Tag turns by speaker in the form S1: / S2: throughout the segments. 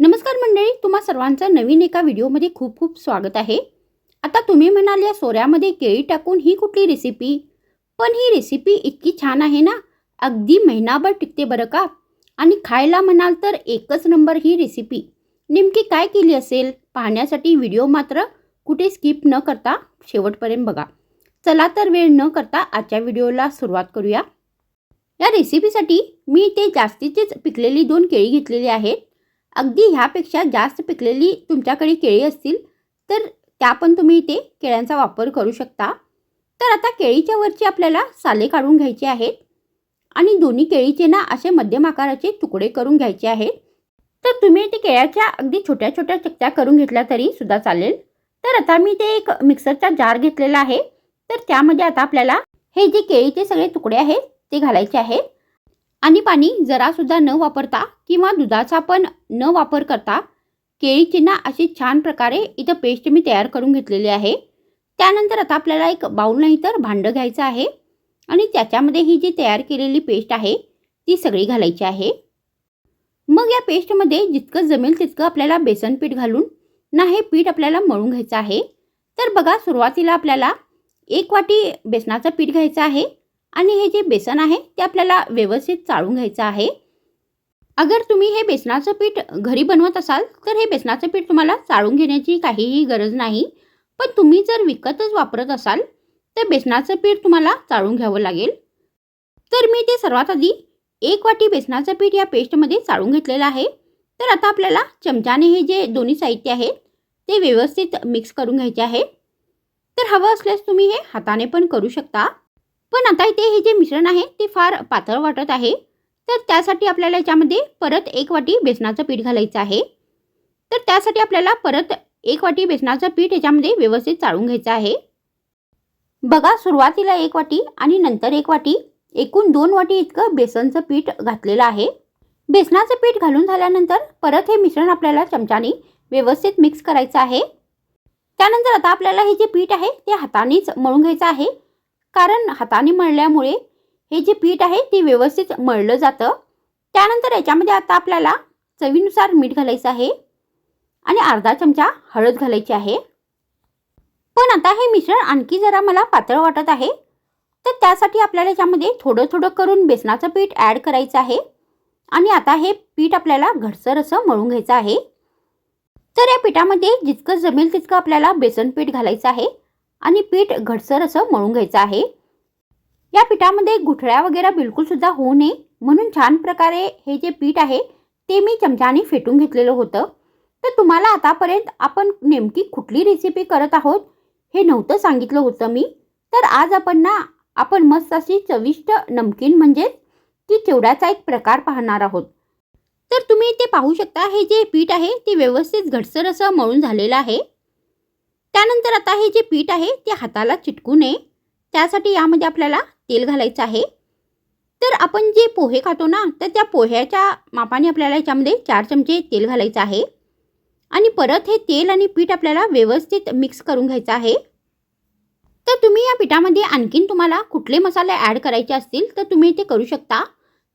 S1: नमस्कार मंडळी तुम्हा सर्वांचं नवीन एका व्हिडिओमध्ये खूप खूप स्वागत आहे. आता तुम्ही म्हणाल या सोऱ्यामध्ये केळी टाकून ही कुठली रेसिपी पण ही रेसिपी इतकी छान आहे ना? अगदी महिनाभर टिकते बरं का? आणि खायला म्हणाल तर एकच नंबर ही रेसिपी नेमकी काय केली असेल? पाहण्यासाठी व्हिडिओ मात्र कुठे स्किप न करता शेवटपर्यंत बघा. चला तर वेळ न करता आजच्या व्हिडिओला सुरुवात करूया. या रेसिपीसाठी मी इथे जास्तीचीच पिकलेली दोन केळी घेतलेली आहेत. अगदी ह्यापेक्षा जास्त पिकलेली तुमच्याकडे केळी असतील तर त्या पण तुम्ही इथे केळ्यांचा वापर करू शकता. तर आता केळीच्या वरची आपल्याला साले काढून घ्यायचे आहेत आणि दोन्ही केळीचे ना असे मध्यम आकाराचे तुकडे करून घ्यायचे आहेत. तर तुम्ही इथे केळ्याच्या अगदी छोट्या छोट्या चकत्या करून घेतल्या तरी सुद्धा चालेल. तर आता मी ते एक मिक्सरचा जार घेतलेला आहे. तर त्यामध्ये आता आपल्याला हे जे केळीचे सगळे तुकडे आहेत ते घालायचे आहेत. आणि पाणी जरासुद्धा न वापरता किंवा दुधाचा पण न वापर करता केळीची ना अशी छान प्रकारे इथं पेस्ट मी तयार करून घेतलेली आहे. त्यानंतर आता आपल्याला एक बाऊल नाही तर भांडं घ्यायचं आहे आणि त्याच्यामध्ये ही जी तयार केलेली पेस्ट आहे ती सगळी घालायची आहे. मग या पेस्टमध्ये जितकं जमेल तितकं आपल्याला बेसन पीठ घालून ना हे पीठ आपल्याला मळून घ्यायचं आहे. तर बघा सुरुवातीला आपल्याला एक वाटी बेसनाचं पीठ घ्यायचं आहे. आणि हे जे बेसन आहे ते आपल्याला व्यवस्थित चाळून घ्यायचं आहे. अगर तुम्ही हे बेसनाचं पीठ घरी बनवत असाल तर हे बेसनाचं पीठ तुम्हाला चाळून घेण्याची काहीही गरज नाही. पण तुम्ही जर विकतच वापरत असाल तर बेसनाचं पीठ तुम्हाला चाळून घ्यावं लागेल. तर मी ते सर्वात आधी एक वाटी बेसनाचं पीठ या पेस्टमध्ये चाळून घेतलेलं आहे. तर आता आपल्याला चमच्याने हे जे दोन्ही साहित्य आहे ते व्यवस्थित मिक्स करून घ्यायचे आहे. तर हवं असल्यास तुम्ही हे हाताने पण करू शकता. पण आता इथे हे जे मिश्रण आहे ते फार पातळ वाटत आहे. तर त्यासाठी आपल्याला याच्यामध्ये परत एक वाटी बेसनाचं पीठ घालायचं आहे. तर त्यासाठी आपल्याला परत एक वाटी बेसनाचं पीठ याच्यामध्ये व्यवस्थित चाळून घ्यायचं आहे. बघा सुरुवातीला एक वाटी आणि नंतर एक वाटी. एकूण दोन वाटी इतकं बेसनचं पीठ घातलेलं आहे. बेसनाचं पीठ घालून झाल्यानंतर परत हे मिश्रण आपल्याला चमच्याने व्यवस्थित मिक्स करायचं आहे. त्यानंतर आता आपल्याला हे जे पीठ आहे ते हातानेच मळून घ्यायचं आहे. कारण हाताने मळल्यामुळे हे जे पीठ आहे ते व्यवस्थित मळलं जातं. त्यानंतर याच्यामध्ये आता आपल्याला चवीनुसार मीठ घालायचं आहे आणि अर्धा चमचा हळद घालायची आहे. पण आता हे मिश्रण आणखी जरा मला पातळ वाटत आहे. तर त्यासाठी आपल्याला याच्यामध्ये थोडं थोडं करून बेसनाचं पीठ ॲड करायचं आहे. आणि आता हे पीठ आपल्याला घडसर असं मळून घ्यायचं आहे. तर या पिठामध्ये जितकं जमेल तितकं आपल्याला बेसन पीठ घालायचं आहे. आणि पीठ घडसर असं मळून घ्यायचं आहे. या पिठामध्ये गुठळ्या वगैरे बिलकुलसुद्धा होऊ नये. म्हणून छान प्रकारे हे जे पीठ आहे ते मी चमच्याने फेटून घेतलेलं होतं. तर तुम्हाला आतापर्यंत आपण नेमकी कुठली रेसिपी करत आहोत हे नव्हतं सांगितलं होतं मी. तर आज आपण ना आपण मस्त अशी चविष्ट नमकीन म्हणजेच की चिवड्याचा एक प्रकार पाहणार आहोत. तर तुम्ही ते पाहू शकता हे जे पीठ आहे ते व्यवस्थित घटसर असं मळून झालेलं आहे. त्यानंतर आता हे जे पीठ आहे ते हाताला चिटकू नये. त्यासाठी यामध्ये आपल्याला तेल घालायचं आहे. तर आपण जे पोहे खातो ना तर त्या पोह्याच्या मापाने आपल्याला याच्यामध्ये चार चमचे तेल घालायचं आहे. आणि परत हे तेल आणि पीठ आपल्याला व्यवस्थित मिक्स करून घ्यायचं आहे. तर तुम्ही या पिठामध्ये आणखीन तुम्हाला कुठले मसाले ॲड करायचे असतील तर तुम्ही ते करू शकता.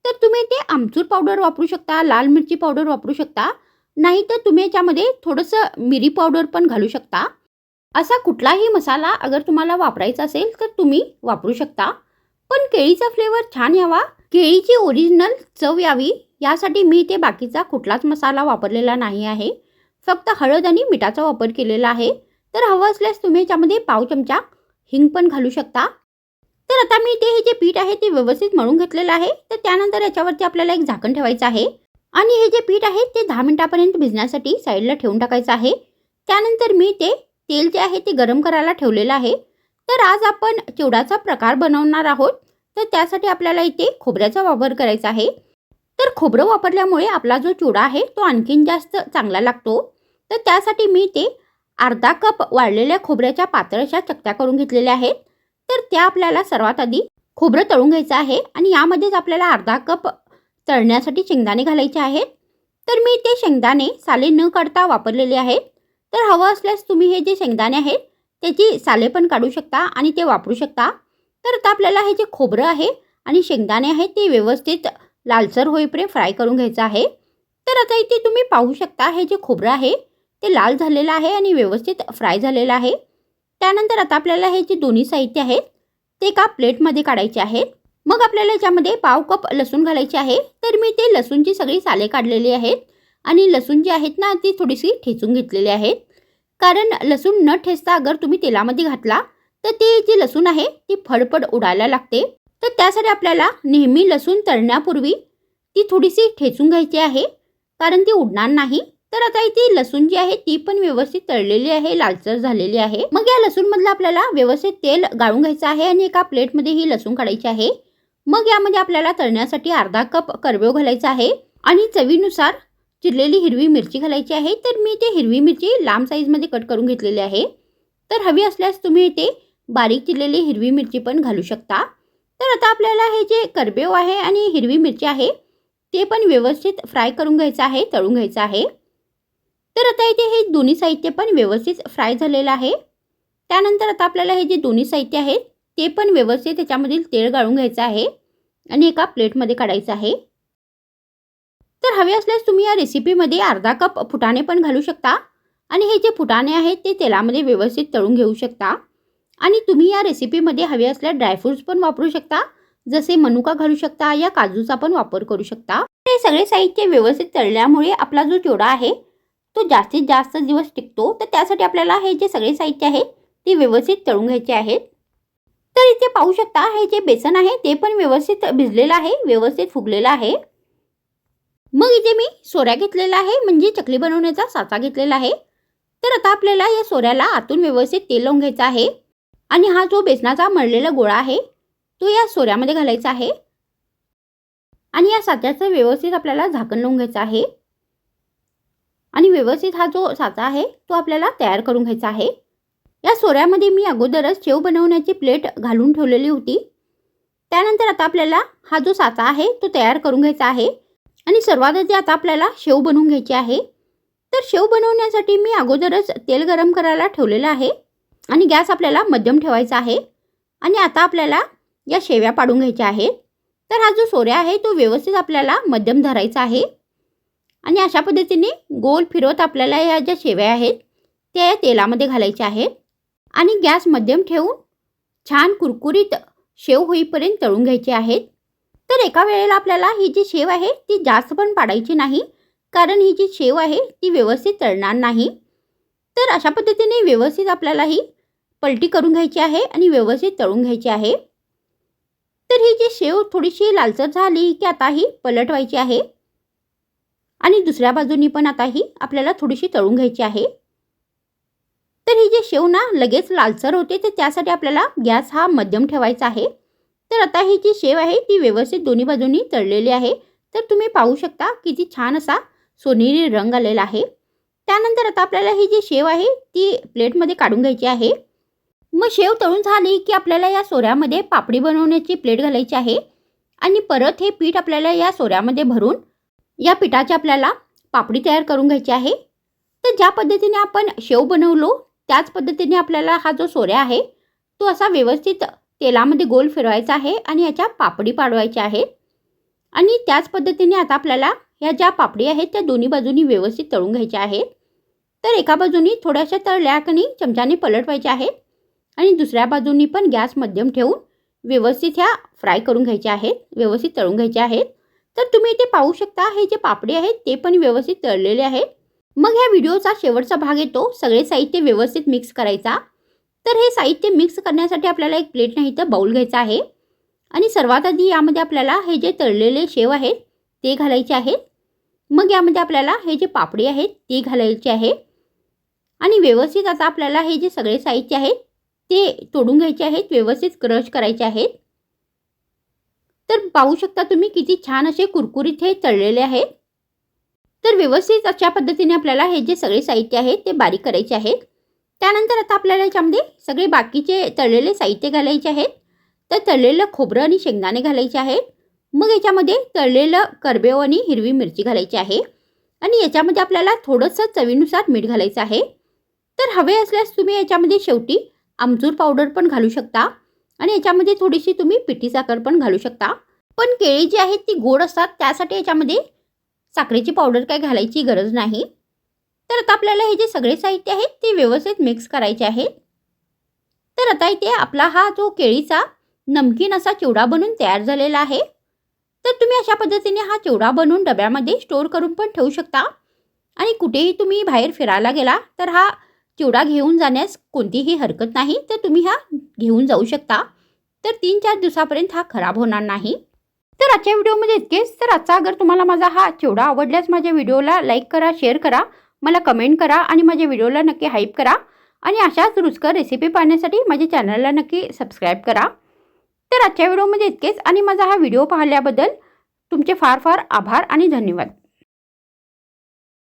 S1: तर तुम्ही ते आमचूर पावडर वापरू शकता लाल मिरची पावडर वापरू शकता. नाही तर तुम्ही याच्यामध्ये थोडंसं मिरी पावडर पण घालू शकता. असा कुठलाही मसाला अगर तुम्हाला वापरायचा असेल तर तुम्ही वापरू शकता. पण केळीचा फ्लेवर छान यावा. केळीची ओरिजिनल चव यावी. यासाठी मी ते बाकीचा कुठलाच मसाला वापरलेला नाही आहे. फक्त हळद आणि मिठाचा वापर केलेला आहे. तर हवं असल्यास तुम्ही याच्यामध्ये पाव चमचा हिंग पण घालू शकता. तर आता मी ते हे जे पीठ आहे ते व्यवस्थित मळून घेतलेलं आहे. तर त्यानंतर याच्यावरती आपल्याला एक झाकण ठेवायचं आहे. आणि हे जे पीठ आहे ते दहा मिनिटापर्यंत भिजण्यासाठी साईडला ठेवून टाकायचं आहे. त्यानंतर मी ते तेल जे आहे ते गरम करायला ठेवलेलं आहे. तर आज आपण चिवडाचा प्रकार बनवणार आहोत. तर त्यासाठी आपल्याला इथे खोबऱ्याचा वापर करायचा आहे. तर खोबरं वापरल्यामुळे आपला जो चिवडा आहे तो आणखीन जास्त चांगला लागतो. तर त्यासाठी मी ते अर्धा कप वाळलेल्या खोबऱ्याच्या पातळशा चकत्या करून घेतलेल्या आहेत. तर त्या आपल्याला सर्वात आधी खोबरं तळून घ्यायचं आहे आणि यामध्येच आपल्याला अर्धा कप तळण्यासाठी शेंगदाणे घालायचे आहेत. तर मी ते शेंगदाणे साले न काढता वापरलेले आहेत. तर हवं असल्यास तुम्ही हे जे शेंगदाणे आहेत त्याची साले पण काढू शकता आणि ते वापरू शकता. तर आता आपल्याला हे जे खोबरं आहे आणि शेंगदाणे आहेत ते व्यवस्थित लालसर होईपर्यंत फ्राय करून घ्यायचं आहे. तर आता इथे तुम्ही पाहू शकता हे जे खोबरं आहे ते लाल झालेलं आहे आणि व्यवस्थित फ्राय झालेलं आहे. त्यानंतर आता आपल्याला हे जे दोन्ही साहित्य आहेत ते एका प्लेटमध्ये काढायचे आहेत. मग आपल्याला याच्यामध्ये पाव कप लसूण घालायचे आहे तर मी ते लसूणची सगळी साले काढलेली आहेत. आणि लसूण जी आहेत ना ती थोडीशी ठेचून घेतलेली आहेत. कारण लसूण न ठेचता अगर तुम्ही तेलामध्ये घातला तर ती जी लसूण आहे ती फडफड उडायला लागते. तर त्यासाठी आपल्याला नेहमी लसूण तळण्यापूर्वी ती थोडीशी ठेचून घ्यायची आहे. कारण ती उडणार नाही. तर आता इथे लसूण जी आहे ती पण व्यवस्थित तळलेली आहे लालसर झालेली आहे. मग या लसूणमधलं आपल्याला व्यवस्थित तेल गाळून घ्यायचं आहे आणि एका प्लेटमध्ये ही लसूण काढायची आहे. मग यामध्ये आपल्याला तळण्यासाठी अर्धा कप करवेव घालायचा आहे. आणि चवीनुसार चिरलेली हिरवी मिरची घालायची आहे. तर मी ते हिरवी मिरची लांब साईजमध्ये कट करून घेतलेली आहे. तर हवी असल्यास तुम्ही इथे बारीक चिरलेली हिरवी मिरची पण घालू शकता. तर आता आपल्याला हे जे करबेव आहे आणि हिरवी मिरची आहे ते पण व्यवस्थित फ्राय करून घ्यायचं आहे तळून घ्यायचं आहे. तर आता इथे हे दोन्ही साहित्य पण व्यवस्थित फ्राय झालेलं आहे. त्यानंतर आता आपल्याला हे जे दोन्ही साहित्य आहेत ते पण व्यवस्थित त्याच्यामधील तेल गाळून घ्यायचं आहे आणि एका प्लेटमध्ये काढायचं आहे. तर हवे असल्यास तुम्ही या रेसिपीमध्ये अर्धा कप फुटाणे पण घालू शकता. आणि हे जे फुटाणे आहेत ते तेलामध्ये व्यवस्थित तळून घेऊ शकता. आणि तुम्ही या रेसिपीमध्ये हवे असल्यास ड्रायफ्रूट्स पण वापरू शकता. जसे मनुका घालू शकता या काजूचा पण वापर करू शकता. हे सगळे साहित्य व्यवस्थित तळल्यामुळे आपला जो चिवडा आहे तो जास्तीत जास्त दिवस टिकतो. तर त्यासाठी आपल्याला हे जे सगळे साहित्य आहे ते व्यवस्थित तळून घ्यायचे आहेत. तर इथे पाहू शकता हे जे बेसन आहे ते पण व्यवस्थित भिजलेलं आहे व्यवस्थित फुगलेलं आहे. मग इथे मी सोऱ्या घेतलेला आहे म्हणजे चकली बनवण्याचा साचा घेतलेला आहे. तर आता आपल्याला या सोऱ्याला आतून व्यवस्थित तेल लावून घ्यायचं आहे. आणि हा जो बेसनाचा मळलेला गोळा आहे तो या सोऱ्यामध्ये घालायचा आहे. आणि या साच्याचं व्यवस्थित आपल्याला झाकण लावून घ्यायचं आहे. आणि व्यवस्थित हा जो साचा आहे तो आपल्याला तयार करून घ्यायचा आहे. या सोऱ्यामध्ये मी अगोदरच शेव बनवण्याची प्लेट घालून ठेवलेली होती. त्यानंतर आता आपल्याला हा जो साचा आहे तो तयार करून घ्यायचा आहे. आणि सर्वात आधी आता आपल्याला शेव बनवून घ्यायची आहे. तर शेव बनवण्यासाठी मी अगोदरच तेल गरम करायला ठेवलेलं आहे आणि गॅस आपल्याला मध्यम ठेवायचा आहे. आणि आता आपल्याला या शेव्या पाडून घ्यायच्या आहेत. तर हा जो सोऱ्या आहे तो व्यवस्थित आपल्याला मध्यम धरायचा आहे. आणि अशा पद्धतीने गोल फिरवत आपल्याला या ज्या शेव्या आहेत त्या या तेलामध्ये घालायच्या आहेत. आणि गॅस मध्यम ठेवून छान कुरकुरीत शेव होईपर्यंत तळून घ्यायचे आहेत. तर एका वेळेला आपल्याला ही जी शेव आहे ती जास्त पण पाडायची नाही. कारण ही जी शेव आहे ती व्यवस्थित तळणार नाही. तर अशा पद्धतीने व्यवस्थित आपल्याला ही पलटी करून घ्यायची आहे आणि व्यवस्थित तळून घ्यायची आहे. तर ही जी शेव थोडीशी लालसर झाली की आता ही पलटवायची आहे. आणि दुसऱ्या बाजूनी पण आता ही आपल्याला थोडीशी तळून घ्यायची आहे. तर ही जी शेव ना लगेच लालसर होते तर त्यासाठी आपल्याला गॅस हा मध्यम ठेवायचा आहे. तर आता ही जी शेव आहे ती व्यवस्थित दोन्ही बाजूंनी तळलेली आहे. तर तुम्ही पाहू शकता किती छान असा सोनेरी रंग आलेला आहे. त्यानंतर आता आपल्याला ही जी शेव आहे ती प्लेटमध्ये काढून घ्यायची आहे. मग शेव तळून झाली की आपल्याला या सोऱ्यामध्ये पापडी बनवण्याची प्लेट घालायची आहे. आणि परत हे पीठ आपल्याला या सोऱ्यामध्ये भरून या पिठाची आपल्याला पापडी तयार करून घ्यायची आहे. तर ज्या पद्धतीने आपण शेव बनवलो त्याच पद्धतीने आपल्याला हा जो सोऱ्या आहे तो असा व्यवस्थित तेलामध्ये गोल फिरवायचा आहे आणि याच्या पापडी पाडवायच्या आहेत. आणि त्याच पद्धतीने आता आपल्याला ह्या ज्या पापडी आहेत त्या दोन्ही बाजूनी व्यवस्थित तळून घ्यायच्या आहेत. तर एका बाजूनी थोड्याशा तळल्या कणी चमच्याने पलटवायच्या आहेत. आणि दुसऱ्या बाजूनी पण गॅस मध्यम ठेवून व्यवस्थित ह्या फ्राय करून घ्यायच्या आहेत व्यवस्थित तळून घ्यायच्या आहेत. तर तुम्ही इथे पाहू शकता हे जे पापडी आहेत ते पण व्यवस्थित तळलेले आहेत. मग ह्या व्हिडिओचा शेवटचा भाग येतो. सगळे साहित्य व्यवस्थित मिक्स करायचा. तर हे साहित्य मिक्स करण्यासाठी आपल्याला एक प्लेट नाही तर बाऊल घ्यायचा आहे. आणि सर्वात आधी यामध्ये आपल्याला हे जे तळलेले शेव आहेत ते घालायचे आहेत. मग यामध्ये आपल्याला हे जे पापडी आहेत ते घालायचे आहे. आणि व्यवस्थित आता आपल्याला हे जे सगळे साहित्य आहेत ते तोडून घ्यायचे आहेत व्यवस्थित क्रश करायचे आहेत. तर पाहू शकता तुम्ही किती छान असे कुरकुरीत हे तळलेले आहेत. तर व्यवस्थित अशा पद्धतीने आपल्याला हे जे सगळे साहित्य आहेत ते बारीक करायचे आहेत. त्यानंतर आता आपल्याला याच्यामध्ये सगळे बाकीचे तळलेले साहित्य घालायचे आहेत. तर तळलेलं खोबरं आणि शेंगदाणे घालायचे आहेत. मग याच्यामध्ये तळलेलं करबेव आणि हिरवी मिरची घालायची आहे. आणि याच्यामध्ये आपल्याला थोडंसं चवीनुसार मीठ घालायचं आहे. तर हवे असल्यास तुम्ही याच्यामध्ये शेवटी आमचूर पावडर पण घालू शकता. आणि याच्यामध्ये थोडीशी तुम्ही पिठी साखर पण घालू शकता. पण केळी जी आहेत ती गोड असतात त्यासाठी याच्यामध्ये साखरेची पावडर काय घालायची गरज नाही. तर आता आपल्याला हे जे सगळे साहित्य आहेत ते व्यवस्थित मिक्स करायचे आहे. तर आता इथे आपला हा जो केळीचा नमकीन असा चिवडा बनून तयार झालेला आहे. तर तुम्ही अशा पद्धतीने हा चिवडा बनवून डब्यामध्ये स्टोअर करून पण ठेवू शकता. आणि कुठेही तुम्ही बाहेर फिरायला गेला तर हा चिवडा घेऊन जाण्यास कोणतीही हरकत नाही. तर तुम्ही हा घेऊन जाऊ शकता. तर तीन चार दिवसापर्यंत हा खराब होणार नाही. तर आजच्या व्हिडिओमध्ये इतकेच. तर आजचा अगर तुम्हाला माझा हा चिवडा आवडल्यास माझ्या व्हिडिओला लाईक करा शेअर करा. मला कमेंट करा आणि माझ्या व्हिडिओला नक्की हाईप करा. आणि अशाच रुचकर रेसिपी पाहण्यासाठी माझ्या चॅनलला नक्की सबस्क्राईब करा. तर आजच्या व्हिडिओमध्ये इतकेच. आणि माझा हा व्हिडिओ पाहिल्याबद्दल तुमचे फार फार आभार आणि धन्यवाद.